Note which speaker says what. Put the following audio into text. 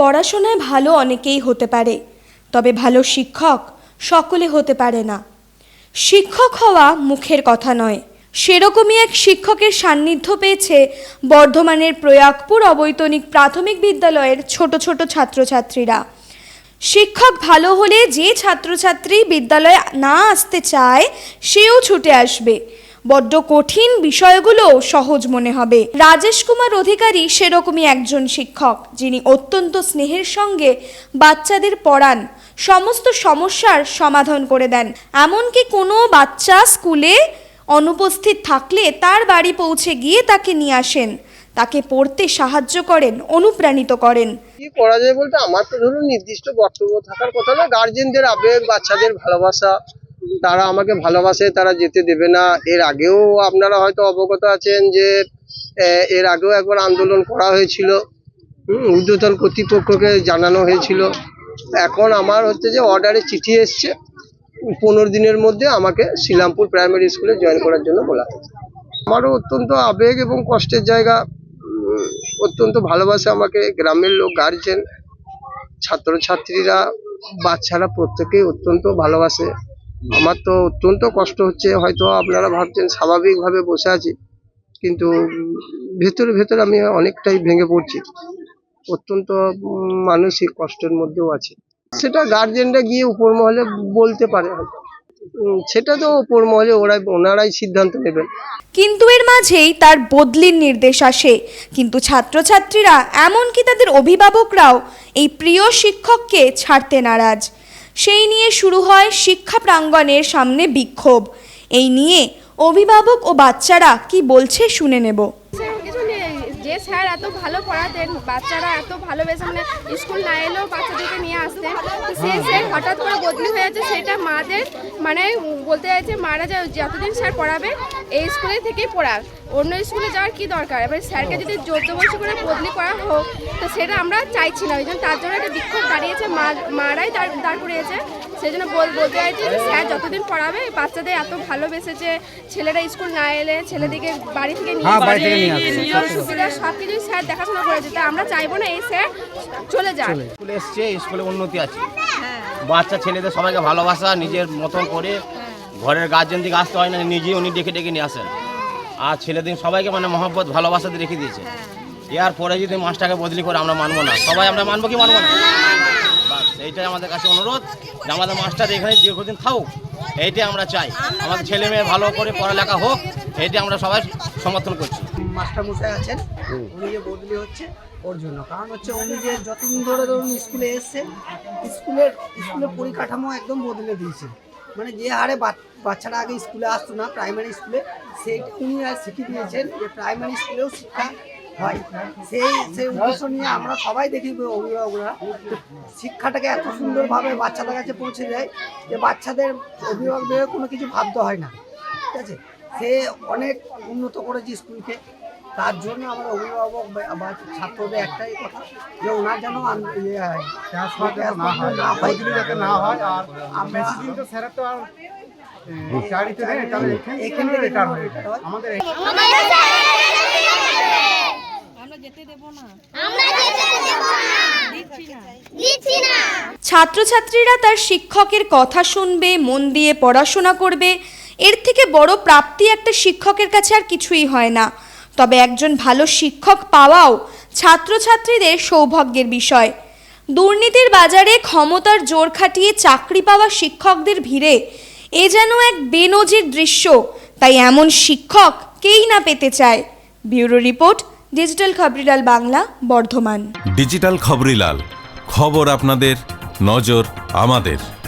Speaker 1: পড়াশোনায় ভালো অনেকেই হতে পারে, তবে ভালো শিক্ষক সকলে হতে পারে না। শিক্ষক হওয়া মুখের কথা নয়। সেরকমই এক শিক্ষকের সান্নিধ্য পেয়েছে বর্ধমানের প্রয়াগপুর অবৈতনিক প্রাথমিক বিদ্যালয়ের ছোট ছোট ছাত্রছাত্রীরা। শিক্ষক ভালো হলে যে ছাত্রছাত্রী বিদ্যালয়ে না আসতে চায়, সেও ছুটে আসবে। বড্ড কঠিন বিষয়গুলো সহজ মনে হবে। রাজেশ কুমার অধিকারী সেরকমই একজন শিক্ষক, যিনি অত্যন্ত স্নেহের সঙ্গে বাচ্চাদের পড়ান, সমস্ত সমস্যার সমাধান করে দেন। এমনকি কোনো বাচ্চা স্কুলে অনুপস্থিত থাকলে তার বাড়ি পৌঁছে গিয়ে তাকে নিয়ে আসেন। তাকে পড়তে সাহায্য করেন, অনুপ্রাণিত করেন।
Speaker 2: কি করা যায় বলতে? আমার তো ধরুন নির্দিষ্ট বক্তব্য থাকার কথা না গার্জেনদের আবেগ, বাচ্চাদের ভালোবাসা তারা আমাকে ভালোবাসে, তারা যেতে দেবে না। এর আগেও আপনারা হয়তো অবগত আছেন যে এর আগেও একবার আন্দোলন করা হয়েছিল। ঊর্ধ্বতন কর্তৃপক্ষকে জানানো হয়েছিল। এখন আমার হচ্ছে যে অর্ডারে চিঠি এসছে। পনেরো দিনের মধ্যে আমাকে শিলামপুর প্রাইমারি স্কুলে জয়েন করার জন্য বলা হয়েছে। আমারও অত্যন্ত আবেগ এবং কষ্টের জায়গা। অত্যন্ত ভালোবাসে আমাকে গ্রামের লোক গার্জেন ছাত্রছাত্রীরা, বাচ্চারা প্রত্যেকেই অত্যন্ত ভালোবাসে। আমার তো অত্যন্ত কষ্ট হচ্ছে, হয়তো আপনারা ভাবছেন স্বাভাবিকভাবে বসে আছি, কিন্তু ভেতরে ভেতরে আমি অনেকটাই ভেঙে পড়ছি। অত্যন্ত মানসিক কষ্টের মধ্যেও আছে। সেটা গার্জেনরা গিয়ে উপর মহলে বলতে পারে হয়তো। সেটা তো উপর মহলে ওরাই, ওনারাই সিদ্ধান্ত নেবেন।
Speaker 1: কিন্তু এর মাঝেই তার বদলির নির্দেশ আসে। কিন্তু ছাত্রছাত্রীরা, এমনকি তাদের অভিভাবকরাও এই প্রিয় শিক্ষককে ছাড়তে নারাজ। সেই নিয়ে শুরু হয় শিক্ষা প্রাঙ্গণের সামনে বিক্ষোভ। এই নিয়ে অভিভাবক ও বাচ্চারা কি বলছে শুনে নেব।
Speaker 3: যে স্যার এত ভালো পড়াতেন, বাচ্চারা এত ভালোবেসে মানে স্কুল না এলেও বাচ্চাদেরকে নিয়ে আসতেন সেই স্যার হঠাৎ করে বদলি হয়ে যাচ্ছে সেটা মাদের মানে বলতে চাইছে মারা যায়, যতদিন স্যার পড়াবে, এই স্কুলে থেকেই পড়াক। অন্য স্কুলে যাওয়ার কি দরকার? এবার স্যারকে যদি জোরজবরদস্তি করে বদলি করা হোক, তো সেটা আমরা চাইছি না। ওই জন্য তার জন্য একটা বিক্ষোভ দাঁড়িয়েছে মারাই দাঁড় করিয়েছে। সেই জন্য বল- বলতে চাইছি যে স্যার যতদিন পড়াবে বাচ্চাদের এত ভালোবেসেছে ছেলেরা স্কুল না এলে ছেলেদিকে বাড়ি থেকে নিয়ে
Speaker 4: হ্যাঁ, বাড়ি থেকে নিয়ে আসে,
Speaker 3: সুযোগ সুবিধা সব কিছুই স্যার দেখাশোনা করেছে তাই আমরা চাইব না এই স্যার চলে যাক।
Speaker 5: স্কুলে এসছে স্কুলে উন্নতি আছে। বাচ্চা ছেলেদের সবাইকে ভালোবাসা নিজের মতন করে। ঘরের গার্জেন দিকে আসতে হয় না নিজেই উনি ডেকে ডেকে নিয়ে আসেন। আর ছেলেদের সবাইকে মানে মহব্বত ভালোবাসাতে রেখে দিয়েছে। এর পরে যদি মাস্টারকে বদলি করে আমরা মানবো না। সবাই আমরা মানবো কি মানবো না এইটাই আমাদের কাছে অনুরোধ যে আমাদের মাস্টার এখানে দীর্ঘদিন থাকুক এইটাই আমরা চাই। আমাদের ছেলে মেয়ে ভালো করে পড়ালেখা হোক এইটাই আমরা সবাই সমর্থন করছি।
Speaker 6: মাস্টার মশাই আছেন উনি যে বদলি হচ্ছে ওর জন্য। কারণ হচ্ছে উনি যে যতদিন ধরে ধরুন স্কুলে এসছে স্কুলের স্কুলের পরিকাঠামো একদম বদলে দিয়েছে। মানে যে হারে বাচ- বাচ্চারা আগে স্কুলে আসতো না প্রাইমারি স্কুলে সেইটা উনি আর শিখিয়ে দিয়েছেন যে প্রাইমারি স্কুলেও শিক্ষা হয় সেই সেই উদ্দেশ্য নিয়ে আমরা সবাই দেখি অভিভাবকরা শিক্ষাটাকে এত সুন্দরভাবে বাচ্চাদের কাছে পৌঁছে দেয় যে বাচ্চাদের অভিভাবকদের কোনো কিছু ভাবতে হয় না ঠিক আছে? সে অনেক উন্নত করেছে স্কুলকে তার জন্য আমার অভিভাবক বা- ছাত্রদের একটাই কথা যে ওনার যেন ইয়ে হয়,
Speaker 4: ট্রান্সফার যাতে না হয়
Speaker 6: না। আমরা-
Speaker 1: ছাত্রছাত্রীরা তার শিক্ষকের কথা শুনবে মন দিয়ে পড়াশোনা করবে। এর থেকে বড় প্রাপ্তি একটা শিক্ষকের কাছে আর কিছুই হয় না। তবে একজন ভালো শিক্ষক পাওয়াও ছাত্রছাত্রীদের সৌভাগ্যের বিষয়। দুর্নীতির বাজারে ক্ষমতার জোর খাটিয়ে চাকরি পাওয়া শিক্ষকদের ভিড়ে এ যেন এক বেনজির দৃশ্য। তাই এমন শিক্ষক কেই না পেতে চায়? Bureau report digital Khaborilal Bangla Bardhaman.
Speaker 7: Digital Khaborilal খবর আপনাদের নজর আমাদের।